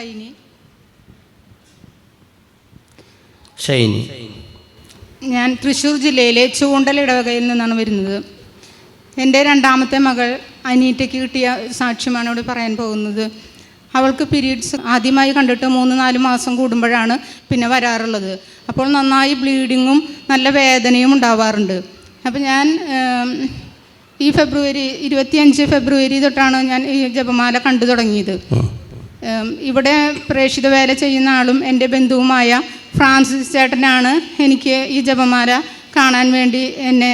ഷൈനി ഷൈനി ഞാൻ തൃശ്ശൂർ ജില്ലയിലെ ചൂണ്ടൽ ഇടവകയിൽ നിന്നാണ് വരുന്നത്. എന്റെ രണ്ടാമത്തെ മകൾ അനീറ്റയ്ക്ക് കിട്ടിയ സാക്ഷ്യമാണ് ഇവിടെ പറയാൻ പോകുന്നത്. അവൾക്ക് പീരീഡ്സ് ആദ്യമായി കണ്ടിട്ട് മൂന്ന് നാല് മാസം കൂടുമ്പോഴാണ് പിന്നെ വരാറുള്ളത്. അപ്പോൾ നന്നായി ബ്ലീഡിങ്ങും നല്ല വേദനയും ഉണ്ടാവാറുണ്ട്. അപ്പോൾ ഞാൻ ഈ ഫെബ്രുവരി ഇരുപത്തിയഞ്ച് ഫെബ്രുവരി തൊട്ടാണ് ഞാൻ ഈ ജപമാല കണ്ടു തുടങ്ങിയത്. ഇവിടെ പ്രേക്ഷിത വേല ചെയ്യുന്ന ആളും എന്റെ ബന്ധുവുമായ ഫ്രാൻസിസ് ചേട്ടനാണ് എനിക്ക് ഈ ജപമാല കാണാൻ വേണ്ടി എന്നെ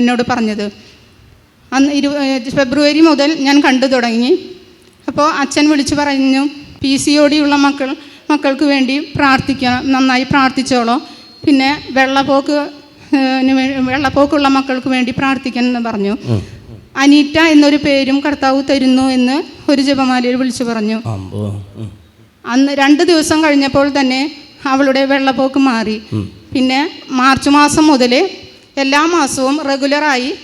എന്നോട് പറഞ്ഞത്. അന്ന് ഇരു ഫെബ്രുവരി മുതൽ ഞാൻ കണ്ടു തുടങ്ങി. അപ്പോൾ അച്ഛൻ വിളിച്ചു പറഞ്ഞു പി സി ഒ ഉള്ള മക്കൾ മക്കൾക്ക് വേണ്ടി പ്രാർത്ഥിക്കണം നന്നായി പ്രാർത്ഥിച്ചോളോ. പിന്നെ വെള്ളപ്പോക്ക് വെള്ളപ്പോക്കുള്ള മക്കൾക്ക് വേണ്ടി പ്രാർത്ഥിക്കണം എന്ന് പറഞ്ഞു. അനീറ്റ എന്നൊരു പേരും കർത്താവ് തരുന്നു എന്ന് ഒരു ജപമാലയിൽ വിളിച്ചു പറഞ്ഞു. അന്ന് രണ്ട് ദിവസം കഴിഞ്ഞപ്പോൾ തന്നെ അവളുടെ വെള്ളപ്പോക്ക് മാറി. പിന്നെ മാർച്ച് മാസം മുതൽ എല്ലാ മാസവും റെഗുലറായി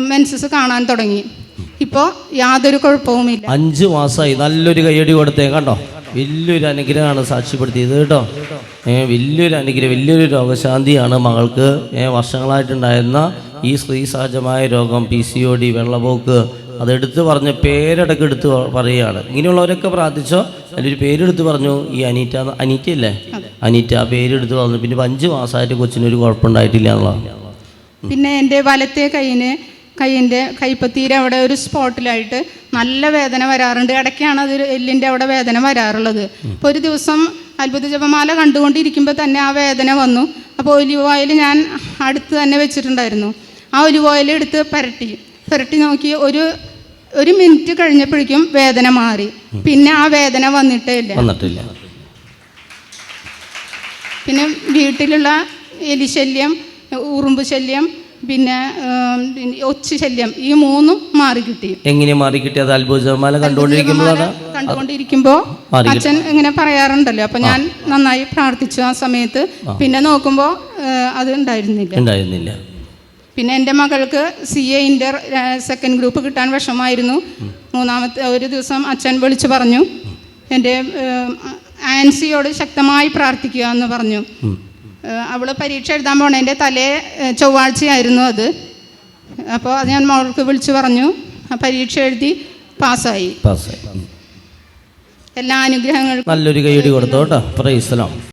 മെൻസസ് കാണാൻ തുടങ്ങി. ഇപ്പോൾ യാതൊരു കുഴപ്പവുമില്ല. അഞ്ച് മാസമായി നല്ലൊരു കൈയടി കൊടുത്തേ കണ്ടോ? വലിയൊരു അനുഗ്രഹമാണ് സാക്ഷ്യപ്പെടുത്തിയത് കേട്ടോ. ഏഹ് വലിയൊരു അനുഗ്രഹം വലിയൊരു രോഗശാന്തിയാണ് മകൾക്ക്. ഏഹ് വർഷങ്ങളായിട്ടുണ്ടായിരുന്ന ഈ സ്ത്രീ സഹജമായ രോഗം പി സി ഒ ഡി വെള്ളപോക്ക് അതെടുത്ത് പറഞ്ഞ് പേരടക്കം എടുത്ത് പറയുകയാണ്. ഇങ്ങനെയുള്ളവരൊക്കെ പ്രാർത്ഥിച്ചോ? അതിലൊരു പേരെടുത്ത് പറഞ്ഞു ഈ അനീറ്റ അനീറ്റ അല്ലേ അനീറ്റ ആ പേരെടുത്ത് പറഞ്ഞു. പിന്നെ അഞ്ച് മാസമായിട്ട് കൊച്ചിനൊരു കുഴപ്പമുണ്ടായിട്ടില്ല എന്നുള്ളതാണ്. പിന്നെ എന്റെ വലത്തെ കൈയിന് കൈയിന്റെ കൈപ്പത്തീരെ അവിടെ ഒരു സ്പോട്ടിലായിട്ട് നല്ല വേദന വരാറുണ്ട്. ഇടയ്ക്കാണ് അത് എല്ലിന്റെ അവിടെ വേദന വരാറുള്ളത്. അപ്പോൾ ഒരു ദിവസം അത്ഭുത ജപമാല കണ്ടുകൊണ്ടിരിക്കുമ്പോൾ തന്നെ ആ വേദന വന്നു. അപ്പോൾ ഒലിവ് ഓയിൽ ഞാൻ അടുത്ത് തന്നെ വെച്ചിട്ടുണ്ടായിരുന്നു. ആ ഒരു ഓയിൽ എടുത്ത് പുരട്ടി. പുരട്ടി നോക്കി ഒരു ഒരു മിനിറ്റ് കഴിഞ്ഞപ്പോഴേക്കും വേദന മാറി. പിന്നെ ആ വേദന വന്നിട്ടേ ഇല്ല. വന്നിട്ടില്ല. പിന്നെ വീട്ടിലുള്ള എലിശല്യം ഉറുമ്പ് ശല്യം പിന്നെ ഒച്ച ശല്യം ഈ മൂന്നും മാറി കിട്ടി. എങ്ങനെ മാറി കിട്ടിയത് അത്ഭുതമാല കണ്ടുകൊണ്ടിരിക്കുമ്പോഴാണ് കണ്ടുകൊണ്ടിരിക്കുമ്പോൾ അച്ഛൻ ഇങ്ങനെ പറയാറുണ്ടല്ലോ. അപ്പൊ ഞാൻ നന്നായി പ്രാർത്ഥിച്ചു ആ സമയത്ത്. പിന്നെ നോക്കുമ്പോൾ അത് ഉണ്ടായിരുന്നില്ല. ഉണ്ടായിരുന്നില്ല. പിന്നെ എന്റെ മകൾക്ക് C A inter second group കിട്ടാൻ വിഷമമായിരുന്നു. മൂന്നാമത്തെ ഒരു ദിവസം അച്ഛൻ വിളിച്ചു പറഞ്ഞു എന്റെ ആൻസിയോട് ശക്തമായി പ്രാർത്ഥിക്കുക എന്ന് പറഞ്ഞു. അവൾ പരീക്ഷ എഴുതാൻ പോണതിന്റെ തലേ ചൊവ്വാഴ്ചയായിരുന്നു അത്. അപ്പോൾ അത് ഞാൻ മകൾക്ക് വിളിച്ചു പറഞ്ഞു ആ പരീക്ഷ എഴുതി പാസ്സായി. പാസ്സായി. എല്ലാ അനുഗ്രഹങ്ങൾക്കും നല്ലൊരു കൈയടി കൊടുത്തോട്ടോ. പ്രൈസലാം